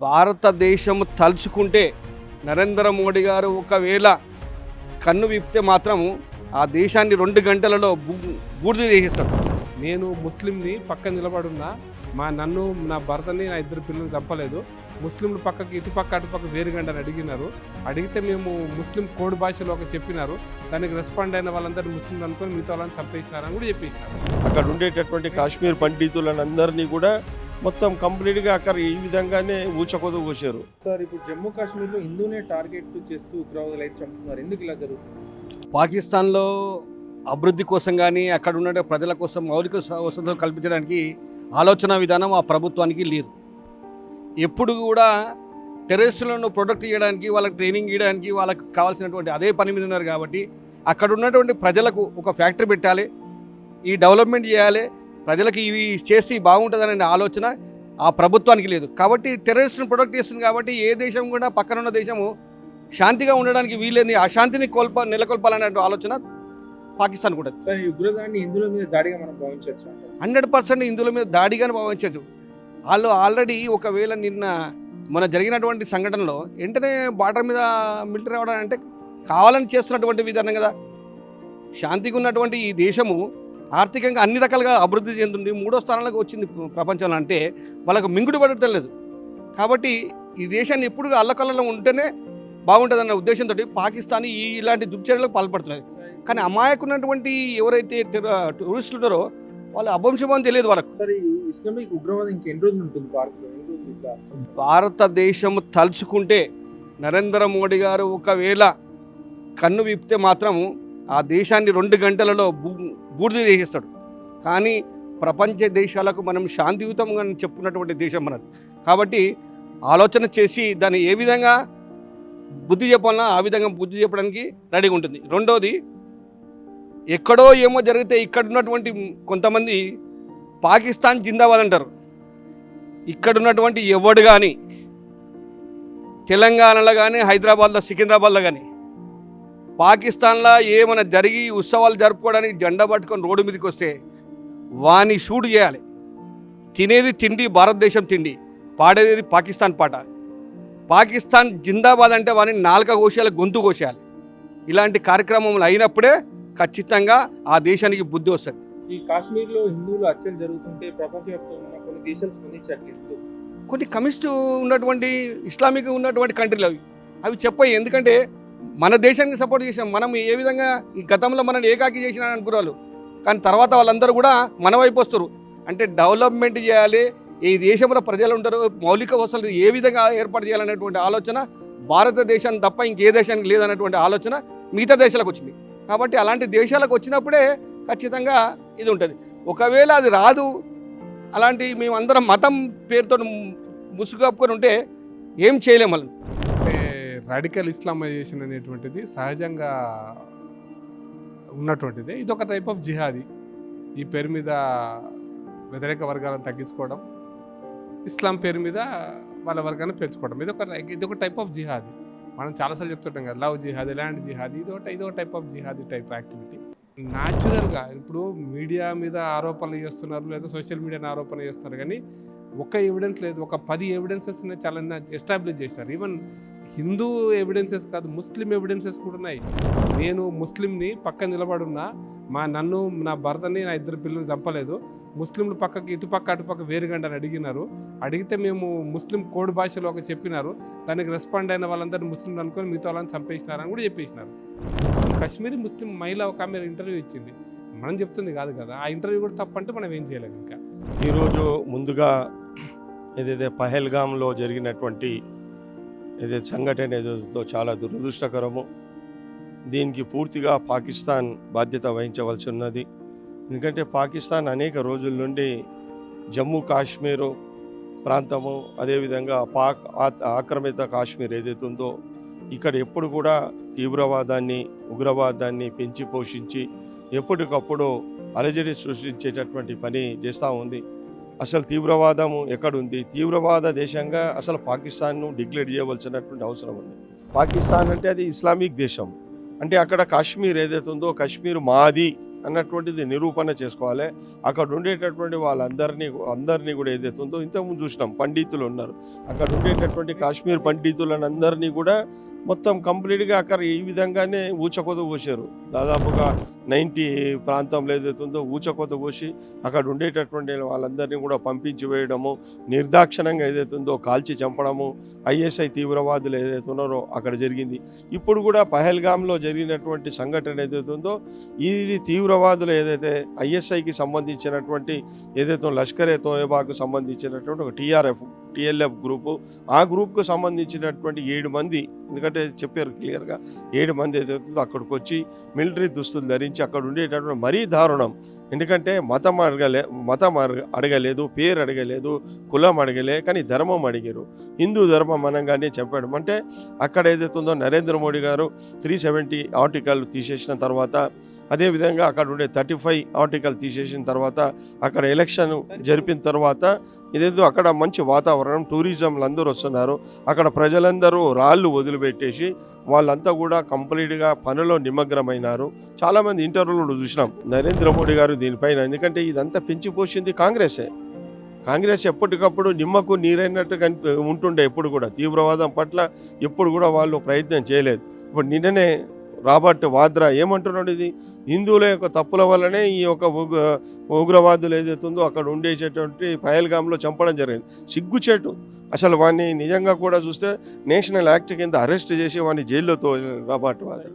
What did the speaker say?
భారతదేశం తలుచుకుంటే నరేంద్ర మోడీ గారు ఒకవేళ కన్ను విప్తే మాత్రం ఆ దేశాన్ని రెండు గంటలలో బూ- బూడిద చేసేస్తాడు నేను ముస్లింని పక్క నిలబడున్నా మా నన్ను నా భర్తని నా ఇద్దరు పిల్లల్ని చంపలేదు. ముస్లింలు పక్కకి ఇటు పక్క అటు పక్క వేరుగండని అడిగినారు. అడిగితే మేము ముస్లిం కోడ్ భాషలో ఒక చెప్పినారు. దానికి రెస్పాండ్ అయిన వాళ్ళందరూ ముస్లింలు అనుకొని మిగతా వాళ్ళని చంపేసినారని కూడా చెప్పేసినారు. అక్కడ ఉండేటటువంటి కాశ్మీర్ పండితులందరినీ కూడా మొత్తం కంప్లీట్గా అక్కడ ఈ విధంగానే ఊచకొద కోసారు సార్ ఇప్పుడు జమ్మూ కాశ్మీర్లో హిందూనే టార్గెట్ చేస్తూ ఉగ్రవాదులు అయితే చంపుతున్నారు. ఎందుకు ఇలా జరుగుతుంది? పాకిస్తాన్లో అభివృద్ధి కోసం కానీ అక్కడ ఉన్న ప్రజల కోసం మౌలిక వసతులు కల్పించడానికి ఆలోచన విధానం ఆ ప్రభుత్వానికి లేదు. ఎప్పుడు కూడా టెర్రరిస్టులను ప్రొటెక్ట్ చేయడానికి వాళ్ళకి ట్రైనింగ్ ఇవ్వడానికి వాళ్ళకి కావాల్సినటువంటి అదే పని మీద ఉన్నారు కాబట్టి అక్కడ ఉన్నటువంటి ప్రజలకు ఒక ఫ్యాక్టరీ పెట్టాలి ఈ డెవలప్మెంట్ చేయాలి ప్రజలకు ఇవి చేస్తే బాగుంటుందనే ఆలోచన ఆ ప్రభుత్వానికి లేదు. కాబట్టి టెర్రరిస్ట్ని ప్రొటెక్ట్ చేస్తుంది కాబట్టి ఏ దేశం కూడా పక్కన ఉన్న దేశము శాంతిగా ఉండడానికి వీలేని అశాంతిని కోల్ప నెలకొల్పాలనే ఆలోచన పాకిస్తాన్ కూడా. హిందువుల మీద దాడిగా మనం భావించవచ్చు? హండ్రెడ్ పర్సెంట్ హిందువుల మీద దాడిగానే భావించదు వాళ్ళు ఆల్రెడీ ఒకవేళ నిన్న మన జరిగినటువంటి సంఘటనలో వెంటనే బార్డర్ మీద మిలిటరీ రావడం అంటే కావాలని చేస్తున్నటువంటి విధానం కదా. శాంతిగా ఉన్నటువంటి ఈ దేశము ఆర్థికంగా అన్ని రకాలుగా అభివృద్ధి చెందుతుంది. మూడో స్థానంలోకి వచ్చింది ప్రపంచంలో అంటే వాళ్ళకు మింగుడు పడటం లేదు. కాబట్టి ఈ దేశాన్ని ఎప్పుడు అల్లకల్లలో ఉంటేనే బాగుంటుందన్న ఉద్దేశంతో పాకిస్తాన్ ఈ ఇలాంటి దుర్చర్యలకు పాల్పడుతున్నది. కానీ అమాయకున్నటువంటి ఎవరైతే టూరిస్టులు ఉన్నారో వాళ్ళు అభంశమని తెలియదు వాళ్ళకు. ఇస్లామిక్ ఉగ్రవాదం ఇంకెన్ని రోజులు ఉంటుంది భారతదేశం తలుచుకుంటే నరేంద్ర మోడీ గారు ఒకవేళ కన్ను విప్తే మాత్రం ఆ దేశాన్ని రెండు గంటలలో బూడిద చేసేస్తాడు కానీ ప్రపంచ దేశాలకు మనం శాంతియుతంగా చెప్పుకున్నటువంటి దేశం మనది. కాబట్టి ఆలోచన చేసి దాన్ని ఏ విధంగా బుద్ధి చెప్పాలన్నా ఆ విధంగా బుద్ధి చెప్పడానికి రెడీగా ఉంటుంది. రెండోది ఎక్కడో ఏమో జరిగితే ఇక్కడ ఉన్నటువంటి కొంతమంది పాకిస్తాన్ జిందాబాద్ అంటారు. ఇక్కడ ఉన్నటువంటి ఎవడు కానీ తెలంగాణలో కానీ హైదరాబాద్లో సికింద్రాబాద్లో కానీ పాకిస్తాన్లో ఏమైనా జరిగి ఉత్సవాలు జరుపుకోవడానికి జెండా పట్టుకొని రోడ్డు మీదకి వస్తే వాని షూట్ చేయాలి. తినేది తిండి భారతదేశం తిండి. పాడేది పాకిస్తాన్ పాట. పాకిస్తాన్ జిందాబాద్ అంటే వాని నాలుక కోసేయాలి గొంతు కోసేయాలి. ఇలాంటి కార్యక్రమాలు అయినప్పుడే ఖచ్చితంగా ఆ దేశానికి బుద్ధి వస్తుంది. ఈ కాశ్మీర్లో హిందువులు హత్యలు జరుగుతుంటే ప్రపంచవ్యాప్తంగా కొన్ని దేశాలు స్పందించి అట్లీస్ట్ కొన్ని కమ్యూనిస్ట్ ఉన్నటువంటి ఇస్లామిక్ ఉన్నటువంటి కంట్రీలు అవి. అవి చెప్పాయి. ఎందుకంటే మన దేశానికి సపోర్ట్ చేసాం. మనం ఏ విధంగా ఈ గతంలో మనల్ని ఏకాకి చేసిన అనుకున్నారు కానీ తర్వాత వాళ్ళందరూ కూడా మన వైపు వస్తారు అంటే డెవలప్మెంట్ చేయాలి ఈ దేశంలో ప్రజలు ఉంటారు మౌలిక వసతులు ఏ విధంగా ఏర్పాటు చేయాలనేటువంటి ఆలోచన భారతదేశాన్ని తప్ప ఇంకే దేశానికి లేదనేటువంటి ఆలోచన మిగతా దేశాలకు వచ్చింది. కాబట్టి అలాంటి దేశాలకు వచ్చినప్పుడే ఖచ్చితంగా ఇది ఉంటుంది. ఒకవేళ అది రాదు అలాంటి మేమందరం మతం పేరుతో ముసుగుకొని ఉంటే ఏం చేయలేము వాళ్ళని. రాడికల్ ఇస్లామైజేషన్ అనేటువంటిది సహజంగా ఉన్నటువంటిది. ఇది ఒక టైప్ ఆఫ్ జిహాదీ. ఈ పేరు మీద వ్యతిరేక వర్గాలను తగ్గించుకోవడం ఇస్లాం పేరు మీద వాళ్ళ వర్గాన్ని పెంచుకోవడం. ఇది ఒక ఇది ఒక టైప్ ఆఫ్ జిహాదీ. మనం చాలాసార్లు చెప్తుంటాం కదా లవ్ జిహాదీ ల్యాండ్ జిహాదీ ఇది ఒక ఇది ఒక టైప్ ఆఫ్ జిహాదీ టైప్ యాక్టివిటీ న్యాచురల్గా ఇప్పుడు మీడియా మీద ఆరోపణలు చేస్తున్నారు లేదా సోషల్ మీడియాని ఆరోపణ చేస్తున్నారు. కానీ ఒక ఎవిడెన్స్ లేదు ఒక పది ఎవిడెన్సెస్ చాలా ఎస్టాబ్లిష్ చేశారు. ఈవెన్ హిందూ ఎవిడెన్సెస్ కాదు ముస్లిం ఎవిడెన్సెస్ కూడా ఉన్నాయి. నేను ముస్లింని పక్క నిలబడున్నా మా నన్ను నా భర్తని నా ఇద్దరు పిల్లల్ని చంపలేదు. ముస్లింలు పక్కకి ఇటు పక్క వేరుగండి అని అడిగినారు. అడిగితే మేము ముస్లిం కోడ్ భాషలో ఒక చెప్పినారు. దానికి రెస్పాండ్ అయిన వాళ్ళందరూ ముస్లింలు అనుకొని మిగతా వాళ్ళని చంపేసినారని కూడా చెప్పేసినారు. కాశ్మీరీ ముస్లిం మహిళ ఒక ఆమె ఇంటర్వ్యూ ఇచ్చింది. మనం చెప్తుంది కాదు కదా ఆ ఇంటర్వ్యూ కూడా తప్పంటే మనం ఏం చేయలేము ఇంకా. ఈరోజు ముందుగా ఏదైతే పహల్గామ్లో జరిగినటువంటి ఏదైతే సంఘటన ఏదో చాలా దురదృష్టకరము. దీనికి పూర్తిగా పాకిస్తాన్ బాధ్యత వహించవలసి ఉన్నది ఎందుకంటే పాకిస్తాన్ అనేక రోజుల నుండి జమ్మూ కాశ్మీరు ప్రాంతము అదేవిధంగా పాక్ ఆక్రమిత కాశ్మీర్ ఏదైతే ఉందో ఇక్కడ ఎప్పుడు కూడా తీవ్రవాదాన్ని ఉగ్రవాదాన్ని పెంచి పోషించి ఎప్పటికప్పుడు అలజడి సృష్టించేటటువంటి పని చేస్తూ ఉంది. అసలు తీవ్రవాదము ఎక్కడుంది? తీవ్రవాద దేశంగా అసలు పాకిస్తాన్ను డిక్లేర్ చేయవలసినటువంటి అవసరం ఉంది. పాకిస్తాన్ అంటే అది ఇస్లామిక్ దేశం. అంటే అక్కడ కాశ్మీర్ ఏదైతే ఉందో కాశ్మీర్ మాది అన్నటువంటిది నిరూపణ చేసుకోవాలి. అక్కడ ఉండేటటువంటి వాళ్ళందరినీ అందరినీ కూడా ఏదైతే ఉందో ఇంతకుముందు చూసినాం పండితులు ఉన్నారు. అక్కడ ఉండేటటువంటి కాశ్మీర్ పండితులనందరినీ కూడా మొత్తం కంప్లీట్గా అక్కడ ఈ విధంగానే ఊచకొత పోసారు దాదాపుగా నైంటీ ప్రాంతంలో ఏదైతే ఉందో ఊచకొత పోసి అక్కడ ఉండేటటువంటి వాళ్ళందరినీ కూడా పంపించి వేయడము నిర్దాక్షిణంగా ఏదైతే ఉందో కాల్చి చంపడము ఐఎస్ఐ తీవ్రవాదులు ఏదైతే ఉన్నారో అక్కడ జరిగింది. ఇప్పుడు కూడా పహల్గామ్లో జరిగినటువంటి సంఘటన ఏదైతే ఉందో ఇది తీవ్రవాదులు ఏదైతే ఐఎస్ఐకి సంబంధించినటువంటి ఏదైతే లష్కర్ ఏ తోయబాకు సంబంధించినటువంటి ఒక టీఆర్ఎఫ్ టిఎల్ఎఫ్ గ్రూపు ఆ గ్రూప్కు సంబంధించినటువంటి ఏడు మంది ఎందుకంటే చెప్పారు క్లియర్గా ఏడు మంది ఏదైతే అక్కడికి వచ్చి మిలిటరీ దుస్తులు ధరించి అక్కడ ఉండేటటువంటి మరీ దారుణం. ఎందుకంటే మతం అడగలే మతం అడగ అడగలేదు పేరు అడగలేదు కులం అడగలే కానీ ధర్మం అడిగారు. హిందూ ధర్మం అనగానే చెప్పాడు. అంటే అక్కడ ఏదైతే నరేంద్ర మోడీ గారు త్రీ సెవెంటీ ఆర్టికల్ తీసేసిన తర్వాత అదేవిధంగా అక్కడ ఉండే థర్టీ ఫైవ్ ఆర్టికల్ తీసేసిన తర్వాత అక్కడ ఎలక్షన్ జరిపిన తర్వాత ఇదేదో అక్కడ మంచి వాతావరణం టూరిజంలు అందరూ వస్తున్నారు. అక్కడ ప్రజలందరూ రాళ్ళు వదిలిపెట్టేసి వాళ్ళంతా కూడా కంప్లీట్గా పనిలో నిమగ్నమైనారు. చాలామంది ఇంటర్వ్యూలు చూసినాం. నరేంద్ర మోడీ గారు దీనిపైన ఎందుకంటే ఇదంతా పెంచిపోసింది కాంగ్రెసే. కాంగ్రెస్ ఎప్పటికప్పుడు నిమ్మకు నీరైనట్టు కనిపి ఉంటుండే ఎప్పుడు కూడా. తీవ్రవాదం పట్ల ఎప్పుడు కూడా వాళ్ళు ప్రయత్నం చేయలేదు. ఇప్పుడు నిన్ననే రాబర్ట్ వాద్రా ఏమంటున్నాడు ఇది? హిందువుల యొక్క తప్పుల వల్లనే ఈ యొక్క ఉగ్ర ఉగ్రవాదులు ఏదైతుందో అక్కడ ఉండేసేటువంటి పయల్గామ్లో చంపడం జరిగింది. సిగ్గుచేటు. అసలు వాడిని నిజంగా కూడా చూస్తే నేషనల్ యాక్ట్ కింద అరెస్ట్ చేసి వాడిని జైల్లో తో రాబర్ట్ వాద్రా.